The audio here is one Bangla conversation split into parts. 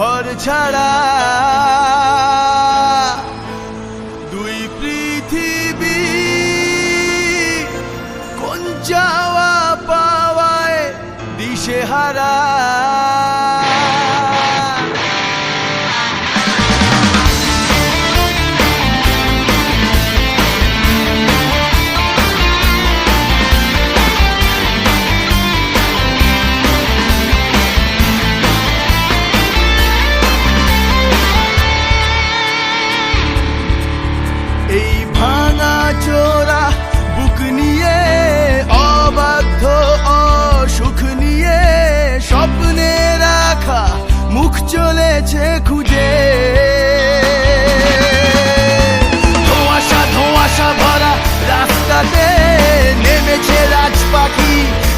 ঘর ছাড়া দুই পৃথিবী কোন যাওয়া পাওয়ায় দিশেহারা।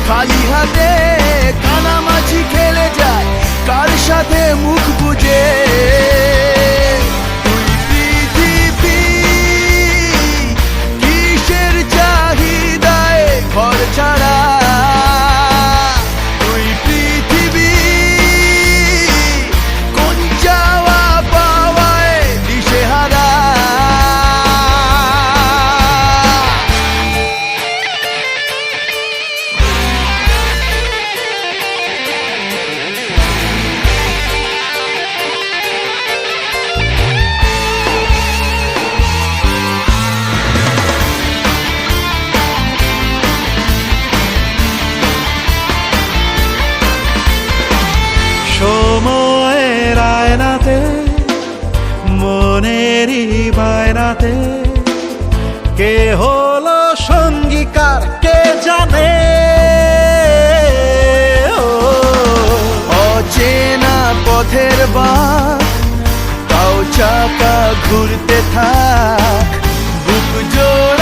খালি হাতে কানামাছি খেলে যায়। কার সাথে মুখ বুঝে মনেরই বায়নাতে কে হলো সঙ্গীকার, কে জানে? অচেনা পথের বাঁক চাকা ঘুরতে থাক, বুক জোড়া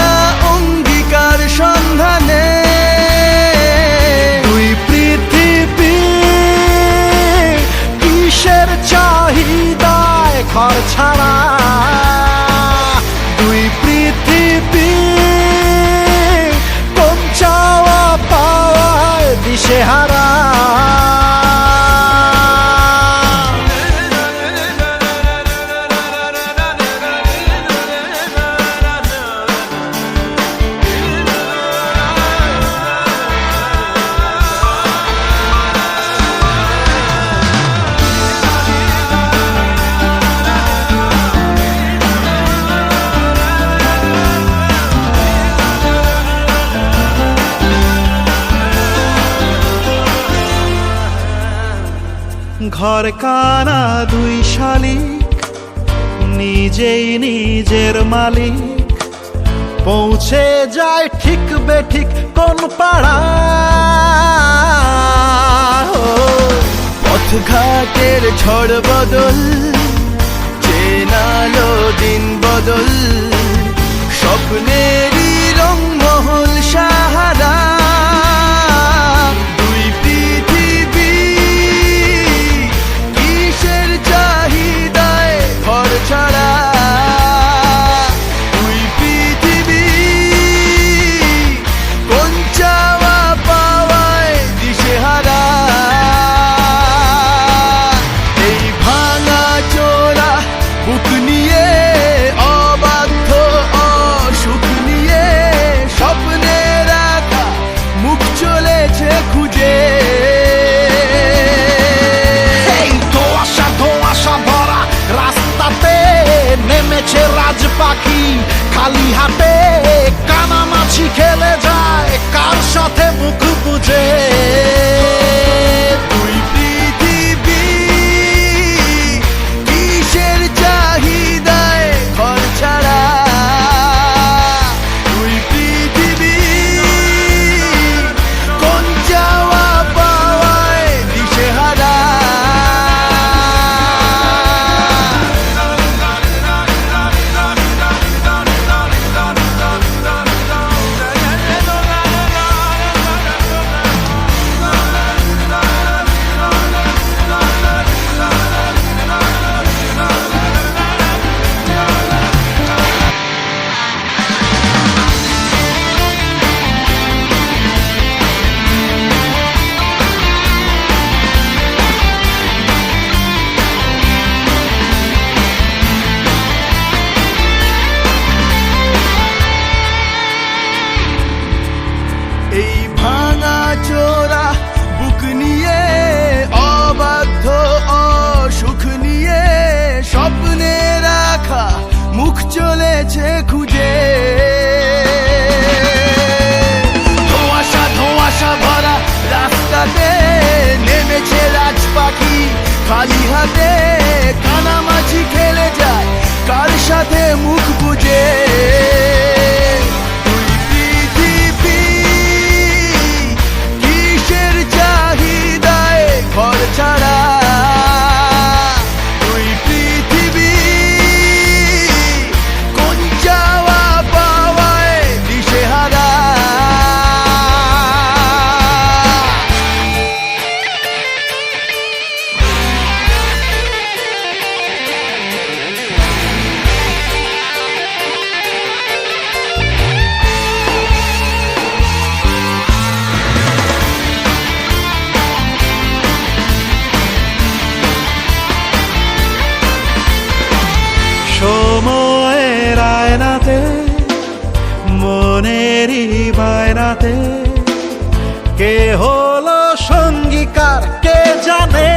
ঘর কানা দুই শালিক, নিজেই নিজের মালিক। পৌঁছে যায় ঠিক বেঠিক কোন পাড়া। পথঘাটের ঝড় বদল, চেনালো দিন বদল। স্বপ্নেরই পাখি খালি হাতে podemos প্রেমেরই বায়নাতে কে হলো সঙ্গীকার, কে জানে?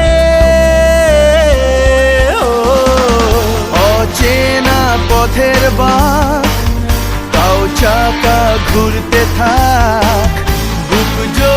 অচেনা পথের বা চাকা ঘুরতে থাক, বুক জোড়া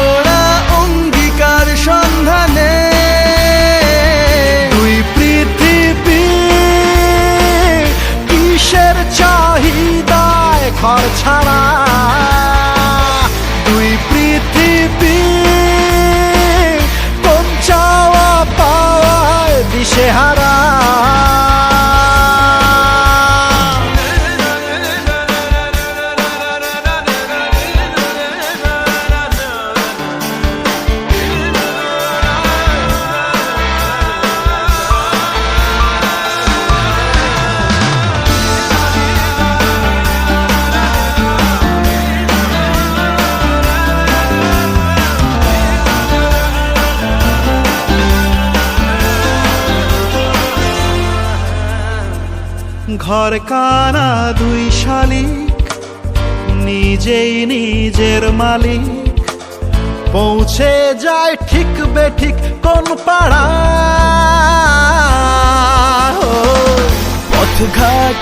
ঘর কানা দুই শালিক নিজেই নিজের মালিক। পৌঁছে যায় ঠিক বেঠিক কোন পাড়া। পথঘাট